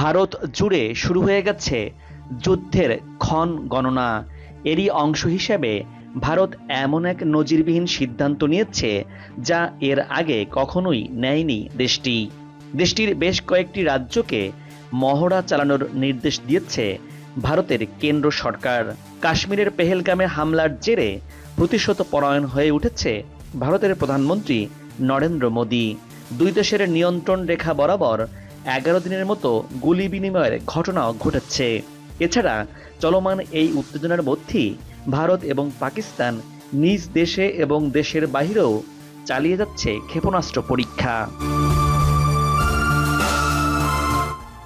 ভারত জুড়ে শুরু হয়ে গেছে যুদ্ধের ক্ষণ গণনা। এরই অংশ হিসেবে ভারত এমন এক নজিরবিহীন সিদ্ধান্ত নিয়েছে যা এর আগে কখনোই নেয়নি দেশটি। দেশটির বেশ কয়েকটি রাজ্যকে মহড়া চালানোর নির্দেশ দিয়েছে ভারতের কেন্দ্র সরকার। কাশ্মীরের পেহেলগামে হামলার জেরে প্রতিশত পরায়ণ হয়ে উঠেছে ভারতের প্রধানমন্ত্রী নরেন্দ্র মোদী। দুই দেশের নিয়ন্ত্রণ রেখা বরাবর এগারো দিনের মতো গুলি বিনিময়ের ঘটনাও ঘটেছে। এছাড়া চলমান এই উত্তেজনার মধ্যেই ভারত এবং পাকিস্তান নিজ দেশে এবং দেশের বাহিরেও চালিয়ে যাচ্ছে ক্ষেপণাস্ত্র পরীক্ষা।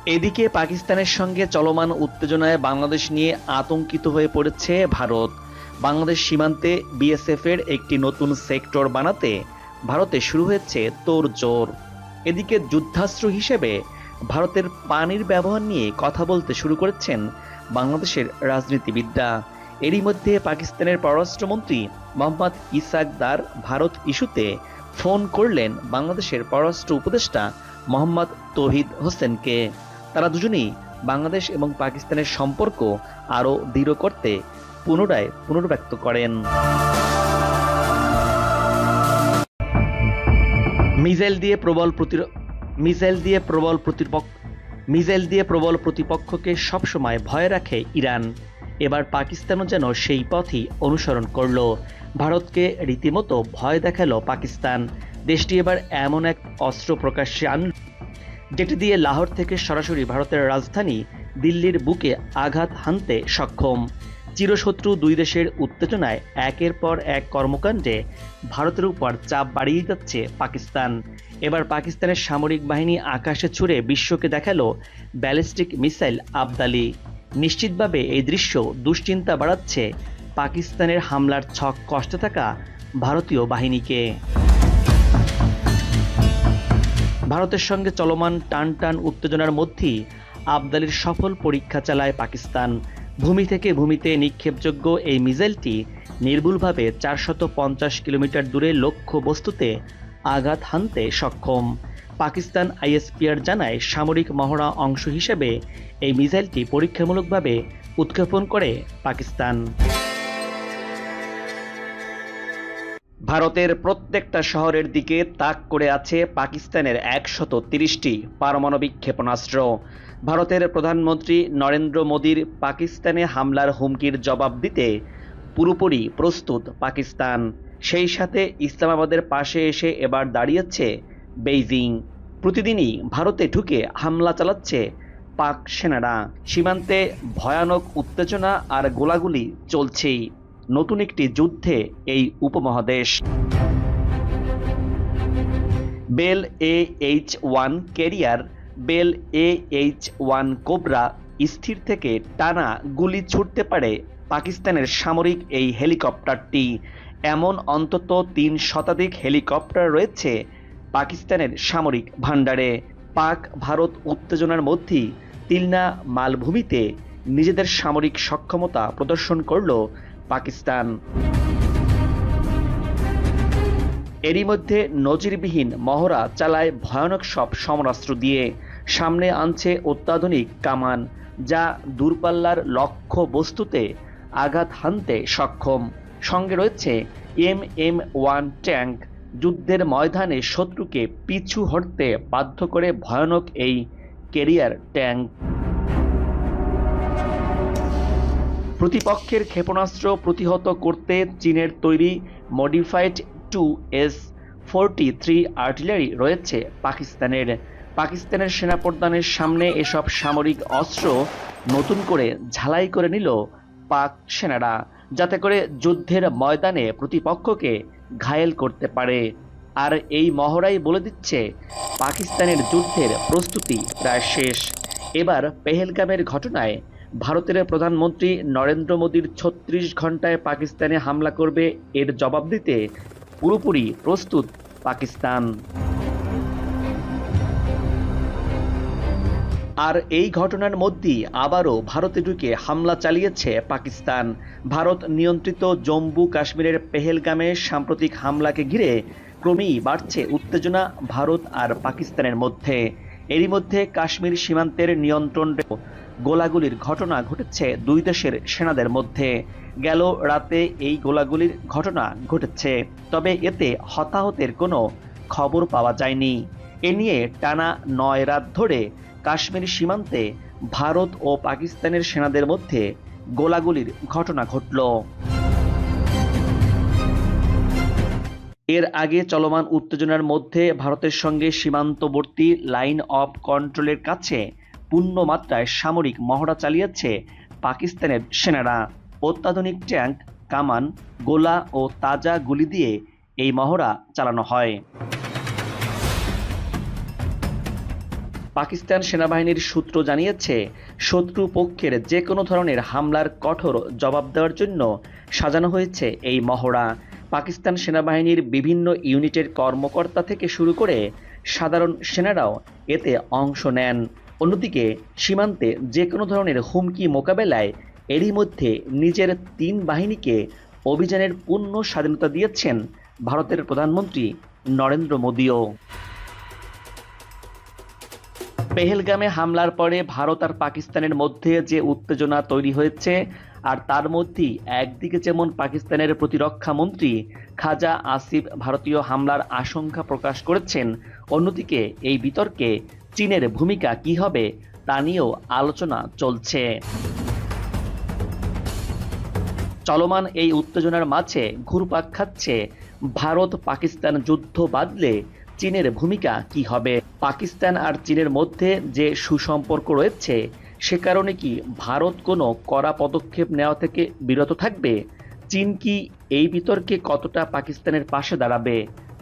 এদিকে পাকিস্তানের সঙ্গে চলমান উত্তেজনায় বাংলাদেশ নিয়ে আতঙ্কিত হয়ে পড়েছে ভারত। বাংলাদেশ সীমান্তে বিএসএফ এর একটি নতুন সেক্টর বানাতে ভারতে শুরু হয়েছে তোড়জোড়। এদিকে যুদ্ধাস্ত্র হিসেবে ভারতের পানির ব্যবহার নিয়ে কথা বলতে শুরু করেছেন বাংলাদেশের রাজনীতিবিদরা। এরই মধ্যে পাকিস্তানের পররাষ্ট্রমন্ত্রী মোহাম্মদ ইসাক দার ভারত ইস্যুতে ফোন করলেন বাংলাদেশের পররাষ্ট্র উপদেষ্টা মোহাম্মদ তৌহিদ হোসেনকে। তারা দুজনেই বাংলাদেশ এবং পাকিস্তানের সম্পর্ক আরও দৃঢ় করতে পুনরায় পুনর্ব্যক্ত করেন। মিসাইল দিয়ে প্রবল প্রতির মিসাইল দিয়ে প্রবল প্রতিপক্ষ মিসাইল দিয়ে প্রবল প্রতিপক্ষকে সবসময় ভয় রাখে ইরান। এবার পাকিস্তানও যেন সেই পথই অনুসরণ করল। ভারতকে রীতিমতো ভয় দেখাল পাকিস্তান। দেশটি এবার এমন এক অস্ত্র প্রকাশ্যে আনল, যেটি দিয়ে লাহোর থেকে সরাসরি ভারতের রাজধানী দিল্লির বুকে আঘাত হানতে সক্ষম। চিরশত্রু দুই দেশের উত্তেজনায় একের পর এক কর্মকাণ্ডে ভারতের উপর চাপ বাড়িয়ে যাচ্ছে পাকিস্তান। এবার পাকিস্তানের সামরিক বাহিনী আকাশে ছুড়ে বিশ্বকে দেখাল ব্যালিস্টিক মিসাইল আবদালি। নিশ্চিতভাবে এই দৃশ্য দুশ্চিন্তা বাড়াচ্ছে পাকিস্তানের হামলার ছক কষ্টে থাকা ভারতীয় বাহিনীকে। ভারতের সঙ্গে চলমান টান টান উত্তেজনার মধ্যেই আবদালির সফল পরীক্ষা চালায় পাকিস্তান। ভূমি থেকে ভূমিতে নিক্ষেপযোগ্য এই মিসাইলটি নির্ভুলভাবে চারশত পঞ্চাশ কিলোমিটার দূরে লক্ষ্য বস্তুতে আঘাত হানতে সক্ষম। পাকিস্তান আইএসপিআর জানায়, সামরিক মহড়া অংশ হিসেবে এই মিজাইলটি পরীক্ষামূলকভাবে উৎক্ষেপণ করে পাকিস্তান। ভারতের প্রত্যেকটা শহরের দিকে তাক করে আছে পাকিস্তানের একশত তিরিশটি পারমাণবিক ক্ষেপণাস্ত্র। ভারতের প্রধানমন্ত্রী নরেন্দ্র মোদীর পাকিস্তানে হামলার হুমকির জবাব দিতে পুরোপুরি প্রস্তুত পাকিস্তান। সেই সাথে ইসলামাবাদের পাশে এসে এবার দাঁড়িয়েছে বেইজিং। প্রতিদিনই ভারতে ঢুকে হামলা চালাচ্ছে পাক সেনারা। সীমান্তে ভয়ানক উত্তেজনা আর গোলাগুলি চলছেই। নতুন একটি যুদ্ধে এই উপমহাদেশ। Bell A H one carrier, bell A H one cobra স্থির থেকে টানা গুলি ছুটতে পারে পাকিস্তানের সামরিক এই হেলিকপ্টারটি। এমন অন্তত তিন শতাধিক হেলিকপ্টার রয়েছে পাকিস্তানের সামরিক ভাণ্ডারে। পাক, ভারত উত্তেজনার মধ্যেই তিলনা মালভূমিতে নিজেদের সামরিক সক্ষমতা প্রদর্শন করল পাকিস্তান। এরই মধ্যে নজিরবিহীন মহড়া চালায় ভয়ানক সব সমরাস্ত্র দিয়ে। সামনে আনছে অত্যাধুনিক কামান, যা দূরপাল্লার লক্ষ্য বস্তুতে আঘাত হানতে সক্ষম। সঙ্গে রয়েছে এম এম ওয়ান ট্যাঙ্ক, যুদ্ধের ময়দানে শত্রুকে পিছু হটতে বাধ্য করে ভয়ানক এই কেরিয়ার ট্যাঙ্ক। প্রতিপক্ষের ক্ষেপণাস্ত্র প্রতিহত করতে চীনের তৈরি modified two S forty three artillery রয়েছে পাকিস্তানের। পাকিস্তানের সেনাপ্রধানের সামনে এসব সামরিক অস্ত্র নতুন করে ঝালাই করে নিল পাক সেনারা, যাতে করে যুদ্ধের ময়দানে প্রতিপক্ষকে ঘায়েল করতে পারে। আর এই মহড়াই বলে দিচ্ছে, পাকিস্তানের যুদ্ধের প্রস্তুতি প্রায় শেষ। এবার পেহেলগামের ঘটনায় ভারতের প্রধানমন্ত্রী নরেন্দ্র মোদীর ছত্রিশ ঘন্টায় পাকিস্তানে হামলা করবে, এর জবাব দিতে পুরোপুরি প্রস্তুত পাকিস্তান। আর এই ঘটনার মধ্যেই আবারও ভারতে ঢুকে হামলা চালিয়েছে পাকিস্তান। ভারত নিয়ন্ত্রিত জম্মু কাশ্মীরের পেহেলগামে সাম্প্রতিক হামলাকে ঘিরে ক্রমেই বাড়ছে উত্তেজনা ভারত আর পাকিস্তানের মধ্যে। এরই মধ্যে কাশ্মীর সীমান্তের নিয়ন্ত্রণ গোলাগুলির ঘটনা ঘটেছে দুই দেশের সেনাদের মধ্যে। গেল রাতে এই গোলাগুলির ঘটনা ঘটেছে, তবে এতে হতাহতের কোনো খবর পাওয়া যায়নি। এ নিয়ে টানা নয় রাত ধরে কাশ্মীর সীমান্তে ভারত ও পাকিস্তানের সেনাদের মধ্যে গোলাগুলির ঘটনা ঘটল। এর আগে চলমান উত্তেজনার মধ্যে ভারতের সঙ্গে সীমান্তবর্তী লাইন অফ কন্ট্রোলের কাছে পূর্ণ মাত্রায় সামরিক মহড়া চালিয়েছে পাকিস্তানের সেনারা। অত্যাধুনিক ট্যাঙ্ক, কামান, গোলা ও তাজা গুলি দিয়ে এই মহড়া চালানো হয়। পাকিস্তান সেনাবাহিনীর সূত্র জানিয়েছে, শত্রু পক্ষের যে কোনো ধরনের হামলার কঠোর জবাব দেওয়ার জন্য সাজানো হয়েছে এই মহড়া। পাকিস্তান সেনাবাহিনীর বিভিন্ন ইউনিটের কর্মকর্তা থেকে শুরু করে সাধারণ সেনারাও এতে অংশ নেন। অন্যদিকে, সীমান্তে যে কোনো ধরনের হুমকি মোকাবেলায় এরই মধ্যে নিজের তিন বাহিনীকে অভিযানের পূর্ণ স্বাধীনতা দিয়েছেন ভারতের প্রধানমন্ত্রী নরেন্দ্র মোদীও। পেহেলগামে হামলার পরে ভারত আর পাকিস্তানের মধ্যে যে উত্তেজনা তৈরি হয়েছে, আর তার মধ্যেই একদিকে যেমন পাকিস্তানের প্রতিরক্ষা মন্ত্রী খাজা আসিফ ভারতীয় হামলার আশঙ্কা প্রকাশ করেছেন, অন্যদিকে এই বিতর্কে চীনের ভূমিকা কি হবে তা নিয়েও আলোচনা চলছে। চলমান এই উত্তেজনার মাঝে ঘুরপাক খাচ্ছে ভারত পাকিস্তান যুদ্ধ বাদলে চীনের ভূমিকা কি হবে? পাকিস্তান আর চীনের মধ্যে যে সুসম্পর্ক রয়েছে, সে কারণে কি ভারত কোনো কড়া পদক্ষেপ নেওয়া থেকে বিরত থাকবে? চীন কি এই বিতর্কে কতটা পাকিস্তানের পাশে দাঁড়াবে?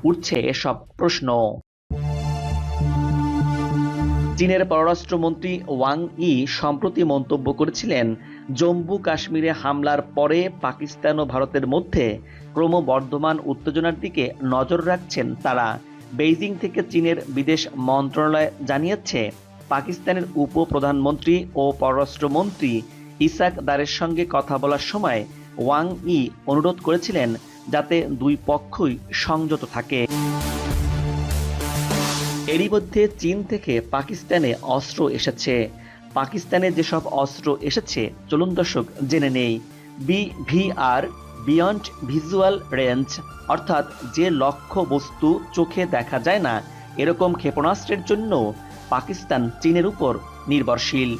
উঠছে এসব প্রশ্ন। চীনের পররাষ্ট্রমন্ত্রী ওয়াং ই সম্প্রতি মন্তব্য করেছিলেন, জম্মু কাশ্মীরে হামলার পরে পাকিস্তান ও ভারতের মধ্যে ক্রমবর্ধমান উত্তেজনার দিকে নজর রাখছেন তারা। বেইজিং থেকে চীনের বিদেশ মন্ত্রণালয় জানিয়েছে, পাকিস্তানের উপপ্রধানমন্ত্রী ও পররাষ্ট্রমন্ত্রী ইসাক দারের সঙ্গে কথা বলার সময় ওয়াং ই অনুরোধ করেছিলেন, যাতে দুই পক্ষই সংযত থাকে। এরই মধ্যে চীন থেকে পাকিস্তানে অস্ত্র এসেছে। পাকিস্তানে যেসব অস্ত্র এসেছে, চলুন দর্শক জেনে নেই। বিভিআর বিয়ন্ড ভিজুয়াল রেঞ্জ অর্থাৎ যে লক্ষ্য বস্তু চোখে দেখা যায় না, এরকম ক্ষেপণাস্ত্রের জন্য পাকিস্তান চীনের উপর নির্ভরশীল।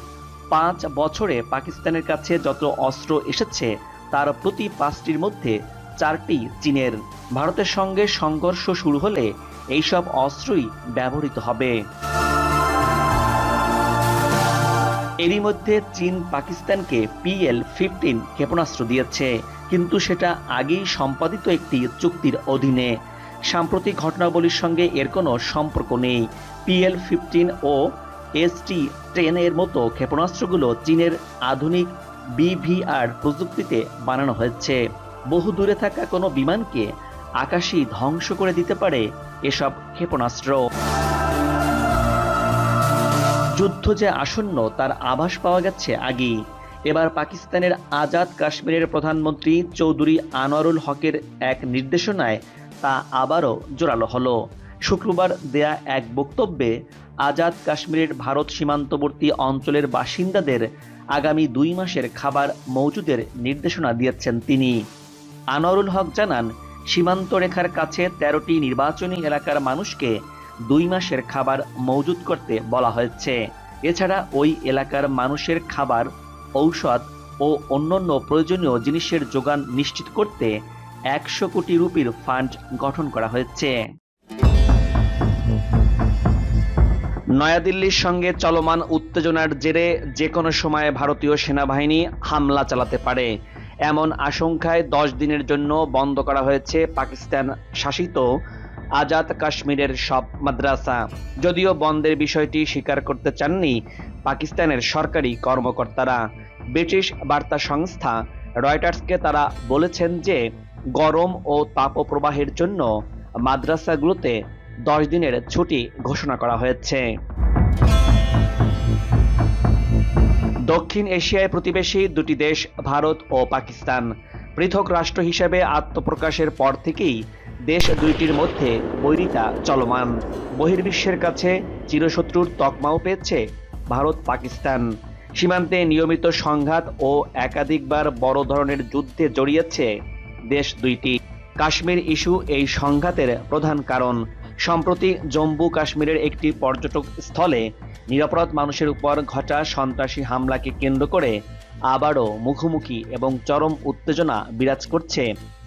পাঁচ বছরে পাকিস্তানের কাছে যত অস্ত্র এসেছে, তার প্রতি পাঁচটির মধ্যে চারটি চীনের। ভারতের সঙ্গে সংঘর্ষ শুরু হলে এইসব অস্ত্রই ব্যবহৃত হবে। এরই মধ্যে চীন পাকিস্তানকে পিএল ফিফটিন ক্ষেপণাস্ত্র দিয়েছে, কিন্তু সেটা আগেই সম্পাদিত একটি চুক্তির অধীনে। সাম্প্রতিক ঘটনাবলীর সঙ্গে এর কোনো সম্পর্ক নেই। পিএল ফিফটিন ও এসটি টেনের মতো ক্ষেপণাস্ত্রগুলো চীনের আধুনিক বিভিআর প্রযুক্তিতে বানানো হয়েছে। বহু দূরে থাকা কোনো বিমানকে আকাশই ধ্বংস করে দিতে পারে এসব ক্ষেপণাস্ত্র। যুদ্ধ যে আসন্ন, তার আভাস পাওয়া গেছে আগেই। এবার পাকিস্তানের আজাদ কাশ্মীরের প্রধানমন্ত্রী চৌধুরী আনোয়ারুল হকের এক নির্দেশনায় তা আবারও জোরালো হলো। শুক্রবার দেয়া এক বক্তব্যে আজাদ কাশ্মীরের ভারত সীমান্তবর্তী অঞ্চলের বাসিন্দাদের আগামী দুই মাসের খাবার মজুদের নির্দেশনা দিয়েছেন তিনি। আনোয়ারুল হক জানান সীমান্ত রেখার কাছে তেরোটি নির্বাচনী এলাকার মানুষকে দুই মাসের খাবার মজুত করতে বলা হয়েছে। এছাড়া ওই এলাকার মানুষের খাবার, ঔষধ ও অন্যান্য প্রয়োজনীয় জিনিসের যোগান নিশ্চিত করতে একশো কোটি রুপির ফান্ড গঠন করা হয়েছে। নয়াদিল্লির সঙ্গে চলমান উত্তেজনার জেরে যে কোনো সময় ভারতীয় সেনাবাহিনী হামলা চালাতে পারে। এমন আশঙ্কায় দশ দিনের জন্য বন্ধ করা হয়েছে পাকিস্তান শাসিত আজাদ কাশ্মীরের সব মাদ্রাসা। যদিও বন্ধের বিষয়টি স্বীকার করতে চাননি পাকিস্তানের সরকারি কর্মকর্তারা। ব্রিটিশ বার্তা সংস্থা রয়টার্সকে তারা বলেছেন যে, গরম ও তাপপ্রবাহের জন্য মাদ্রাসাগুলোতে দশ দিনের ছুটি ঘোষণা করা হয়েছে। দক্ষিণ এশিয়ায় প্রতিবেশী দুটি দেশ, ভারত ও পাকিস্তান। পৃথক রাষ্ট্র হিসেবে আত্মপ্রকাশের পর থেকেই দেশ দুইটির মধ্যে বৈরিতা চলমান। বহির্বিশ্বের কাছে চিরশত্রুর তকমাও পেয়েছে ভারত, পাকিস্তান। সীমান্তে নিয়মিত সংঘাত ও একাধিকবার বড় ধরনের যুদ্ধে জড়িয়েছে দেশ দুইটি। কাশ্মীর ইস্যু এই সংঘাতের প্রধান কারণ। সম্প্রতি জম্মু কাশ্মীরের একটি পর্যটক স্থলে নিরাপরাধ মানুষের উপর ঘটা সন্ত্রাসী হামলাকে কেন্দ্র করে আবারও মুখোমুখি এবং চরম উত্তেজনা বিরাজ করছে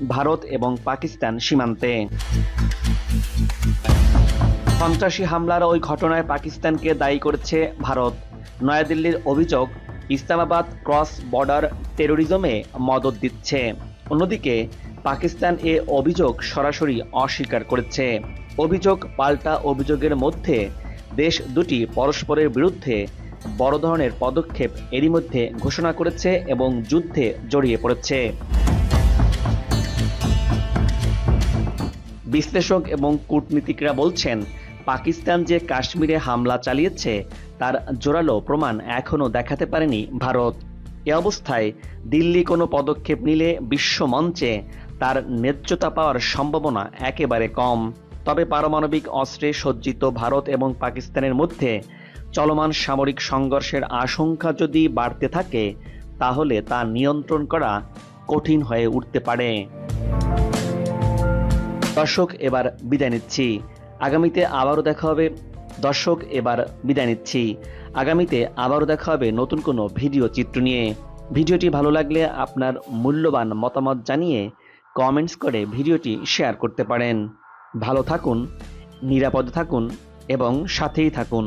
ভারত এবং পাকিস্তান সীমান্তে। সন্ত্রাসী হামলার ওই ঘটনায় পাকিস্তানকে দায়ী করেছে ভারত। নয়াদিল্লির অভিযোগ, ইসলামাবাদ ক্রস বর্ডার টেরোরিজমে মদত দিচ্ছে। অন্যদিকে, পাকিস্তান এ অভিযোগ সরাসরি অস্বীকার করেছে। অভিযোগ পাল্টা অভিযোগের মধ্যে দেশ দুটি পরস্পরের বিরুদ্ধে বড় ধরনের পদক্ষেপ এরই মধ্যে ঘোষণা করেছে এবং যুদ্ধে জড়িয়ে পড়েছে। বিশ্লেষক এবং কূটনীতিকরা বলছেন, পাকিস্তান যে কাশ্মীরে হামলা চালিয়েছে, তার জোরালো প্রমাণ এখনও দেখাতে পারেনি ভারত। এ অবস্থায় দিল্লি কোনো পদক্ষেপ নিলে বিশ্ব মঞ্চে তার ন্যায্যতা পাওয়ার সম্ভাবনা একেবারে কম। তবে পারমাণবিক অস্ত্রে সজ্জিত ভারত এবং পাকিস্তানের মধ্যে চলমান সামরিক সংঘর্ষের আশঙ্কা যদি বাড়তে থাকে, তাহলে তা নিয়ন্ত্রণ করা কঠিন হয়ে উঠতে পারে। দর্শক, এবার বিদায় নিচ্ছি। আগামীতে আবারও দেখা হবে। দর্শক, এবার বিদায় নিচ্ছি। আগামীতে আবারও দেখা হবে নতুন কোনো ভিডিও চিত্র নিয়ে। ভিডিওটি ভালো লাগলে আপনার মূল্যবান মতামত জানিয়ে কমেন্টস করে ভিডিওটি শেয়ার করতে পারেন। ভালো থাকুন নিরাপদ থাকুন এবং সাথেই থাকুন।